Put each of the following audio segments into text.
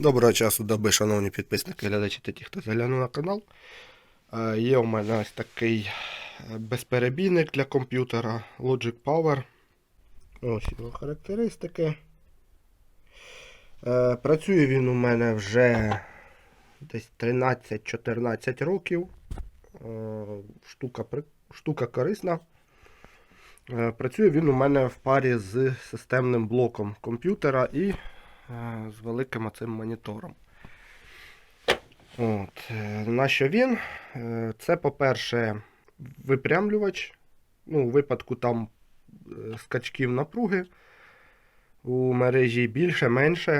Доброго часу доби, шановні підписники, глядачі та ті, хто заглянув на канал. Є у мене ось такий е, безперебійник для комп'ютера Logic Power. Ось його характеристики. Е, Працює він у мене вже десь 13-14 років. Е, Штука, штука корисна. Працює він у мене в парі з системним блоком комп'ютера і з великим оцим монітором. От. е, На що він? Е, Це, по-перше, випрямлювач. Ну, у випадку там е, скачків напруги у мережі більше, менше.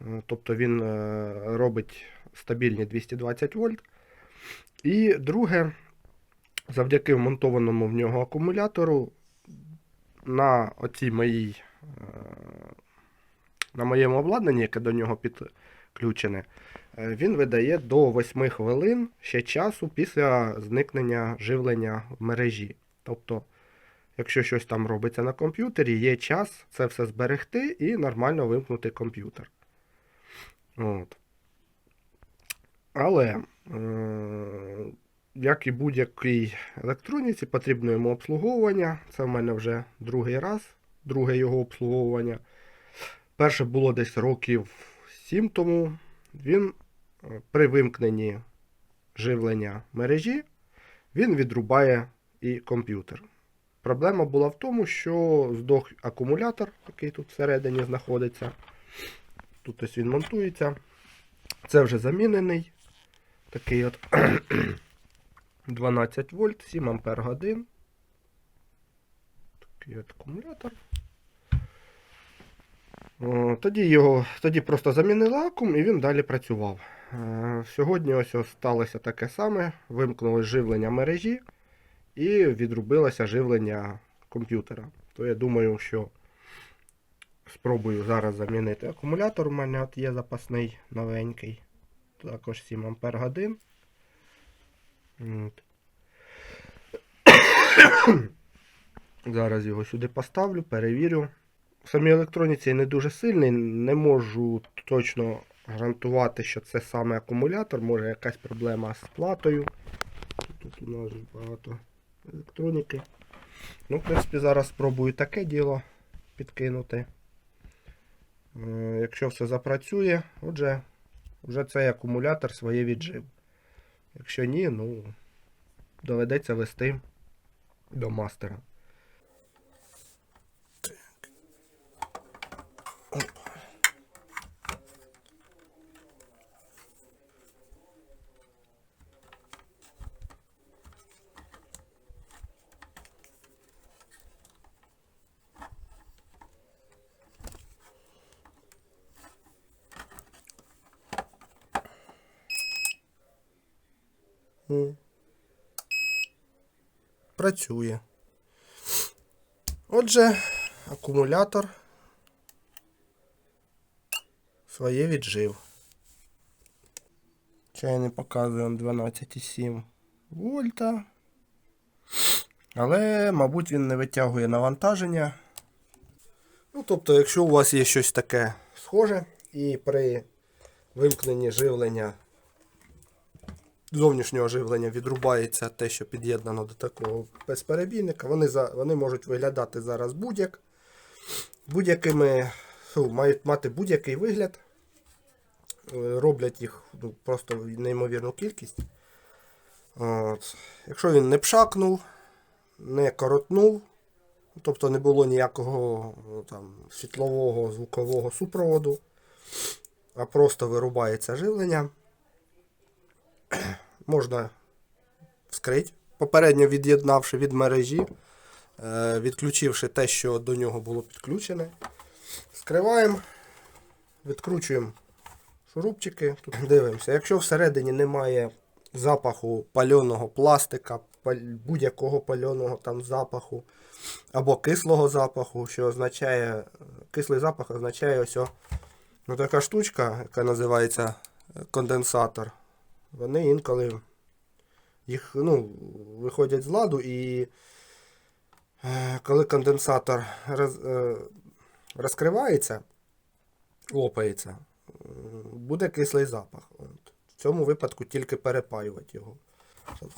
Е, Тобто він е, робить стабільні 220 вольт. І друге, завдяки вмонтованому в нього акумулятору, на оцій моїй е, на моєму обладнанні, яке до нього підключене, е, він видає до 8 хвилин ще часу після зникнення живлення в мережі. Тобто, якщо щось там робиться на комп'ютері, є час це все зберегти і нормально вимкнути комп'ютер. От. Але, е, як і будь-якій електроніці, потрібно йому обслуговування. Це в мене вже другий раз, друге його обслуговування. Перше було десь років 7 тому. Він е, при вимкненні живлення мережі він відрубає і комп'ютер. Проблема була в тому, що здох акумулятор, який тут всередині знаходиться. Тут ось він монтується. Це вже замінений. Такий от 12 вольт, 7 ампер годин. Такий от акумулятор. Тоді його тоді просто замінили акум і він далі працював. Е, Сьогодні ось сталося таке саме. Вимкнулось живлення мережі і відрубилося живлення комп'ютера. То я думаю, що спробую зараз замінити акумулятор. У мене от є запасний новенький. Також 7 ампер годин. Зараз його сюди поставлю, перевірю. Самій електроніці не дуже сильний, не можу точно гарантувати, що це саме акумулятор, може якась проблема з платою. Тут у нас багато електроніки. Ну, в принципі, зараз спробую таке діло підкинути. Е, Якщо все запрацює, отже, вже цей акумулятор своє віджив. Якщо ні, ну доведеться вести до мастера. Працює. Отже, акумулятор своє віджив. Чай не показує он 12,7 вольта. Але, мабуть, він не витягує навантаження. Ну, тобто, якщо у вас є щось таке схоже, і при вимкненні живлення зовнішнього живлення відрубається те, що під'єднано до такого безперебійника. Вони за, вони можуть виглядати зараз будь-як. Будь-якими мають мати будь-який вигляд. Е, Роблять їх ну, просто неймовірну кількість. От. Якщо він не пшакнув, не коротнув, тобто не було ніякого ну, там, світлового звукового супроводу, а просто вирубається живлення можна вскрити, попередньо від'єднавши від мережі, е, відключивши те, що до нього було підключене. Скриваємо, відкручуємо шурупчики. Тут дивимося. Якщо всередині немає запаху пальоного пластика, будь-якого пальоного там запаху, або кислого запаху, що означає, кислий запах означає ось о, ну, така штучка, яка називається е, конденсатор вони інколи їх ну, виходять з ладу і е, коли конденсатор роз, е, розкривається, лопається, буде кислий запах. От. В цьому випадку тільки перепаювати його.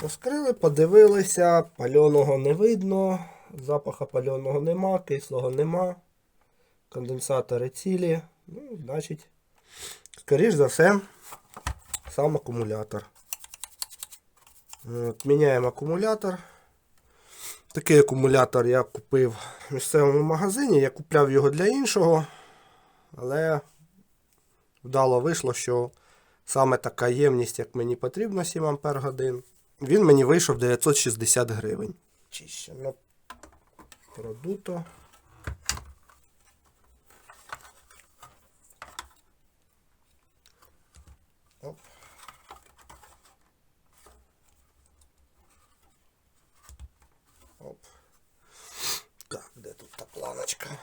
Вскрили, подивилися, пальоного не видно, запаха пальоного нема, кислого нема, конденсатори цілі. Ну, значить, скоріш за все, сам акумулятор. От, міняємо акумулятор. Такий акумулятор я купив в місцевому магазині. Я купляв його для іншого, але вдало вийшло, що саме така ємність, як мені потрібно, 7 Ампер годин. Він мені вийшов 960 гривень. Чищено продуто. Оп. Оп. Так, де тут та планочка?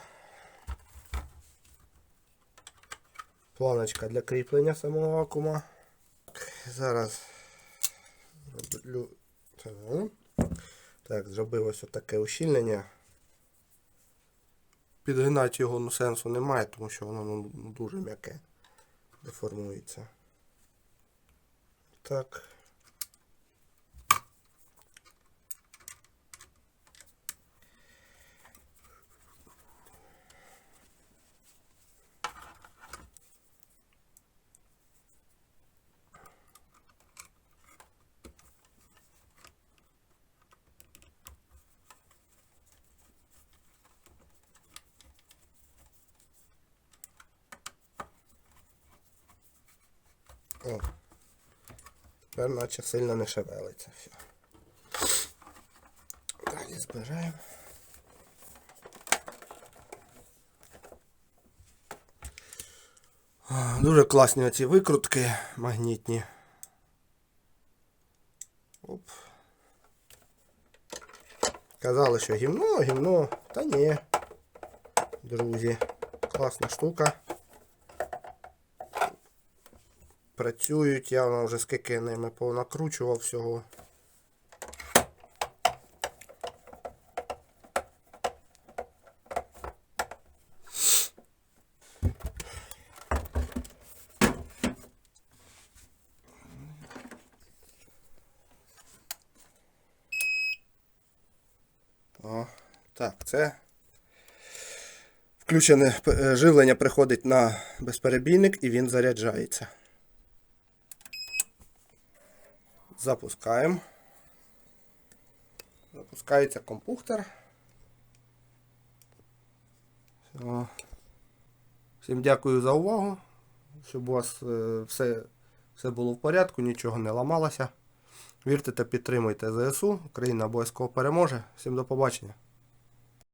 Планочка для кріплення самого вакуума. Так, Зараз роблю. Так, зробив ось таке ущільнення. Підгинати його ну, сенсу немає, тому що воно ну, дуже м'яке деформується. Так. О. Тепер наче сильно не шевелиться все. Далі збираємо. Дуже класні оці викрутки магнітні. Оп. Казали, що гімно, гімно. Та ні. Друзі. Класна штука. Працюють, я вже скільки ними понакручував всього. О, так, це включене е, живлення приходить на безперебійник і він заряджається. Запускаємо. Запускається компухтер. Все. Всім дякую за увагу. Щоб у вас е, все, все було в порядку, нічого не ламалося. Вірте та підтримуйте ЗСУ. Україна обов'язково переможе. Всім до побачення.